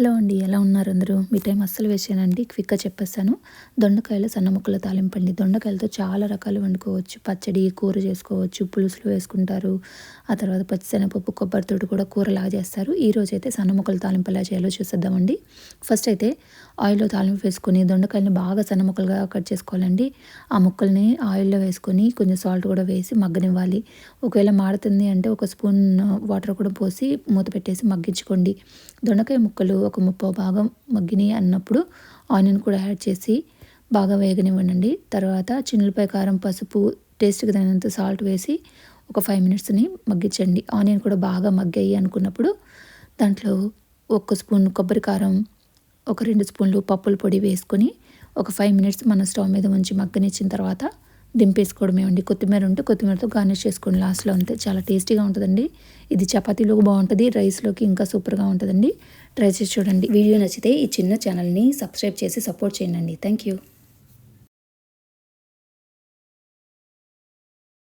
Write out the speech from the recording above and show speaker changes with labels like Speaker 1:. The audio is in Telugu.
Speaker 1: హలో అండి ఎలా ఉన్నారు అందరూ? మీ టైం అస్సలు వేసానండి క్విక్గా చెప్పేస్తాను. దొండకాయలు సన్న ముక్కలు తాలింపండి దొండకాయలతో చాలా రకాలు వండుకోవచ్చు. పచ్చడి కూర చేసుకోవచ్చు పులుసులు వేసుకుంటారు. ఆ తర్వాత పచ్చిశనగపప్పు కొబ్బరితోటి కూడా కూరలాగా చేస్తారు. ఈరోజు అయితే సన్న ముక్కలు తాలింపు ఎలా చేయాలో చూసేద్దామండి. ఫస్ట్ అయితే ఆయిల్లో తాలింపు వేసుకొని దొండకాయలని బాగా సన్న ముక్కలుగా కట్ చేసుకోవాలండి. ఆ ముక్కల్ని ఆయిల్లో వేసుకొని కొంచెం సాల్ట్ కూడా వేసి మగ్గనివ్వాలి. ఒకవేళ మాడుతుంది అంటే ఒక స్పూన్ వాటర్ కూడా పోసి మూత పెట్టేసి మగ్గించుకోండి. దొండకాయ ముక్కలు ఒక ముప్పో భాగం మగ్గినాయి అన్నప్పుడు ఆనియన్ కూడా యాడ్ చేసి బాగా వేగనివ్వండి. తర్వాత చిన్నులపై కారం పసుపు టేస్ట్కి తగినంత సాల్ట్ వేసి ఒక ఫైవ్ మినిట్స్ని మగ్గించండి. ఆనియన్ కూడా బాగా మగ్గాయి అనుకున్నప్పుడు దాంట్లో ఒక స్పూన్ కొబ్బరి కారం ఒక రెండు స్పూన్లు పప్పుల పొడి వేసుకొని ఒక ఫైవ్ మినిట్స్ మన స్టవ్ మీద ఉంచి మగ్గనిచ్చిన తర్వాత దింపేసుకోవడమే అండి. కొత్తిమీర ఉంటే కొత్తిమీరతో గార్నిష్ చేసుకోండి. లాస్ట్లో అంతే. చాలా టేస్టీగా ఉంటుందండి. ఇది చపాతీలోకి బాగుంటుంది రైస్లోకి ఇంకా సూపర్గా ఉంటుందండి. ట్రై చేసి చూడండి. వీడియో నచ్చితే ఈ చిన్న ఛానల్ని సబ్స్క్రైబ్ చేసి సపోర్ట్ చేయండి. Thank you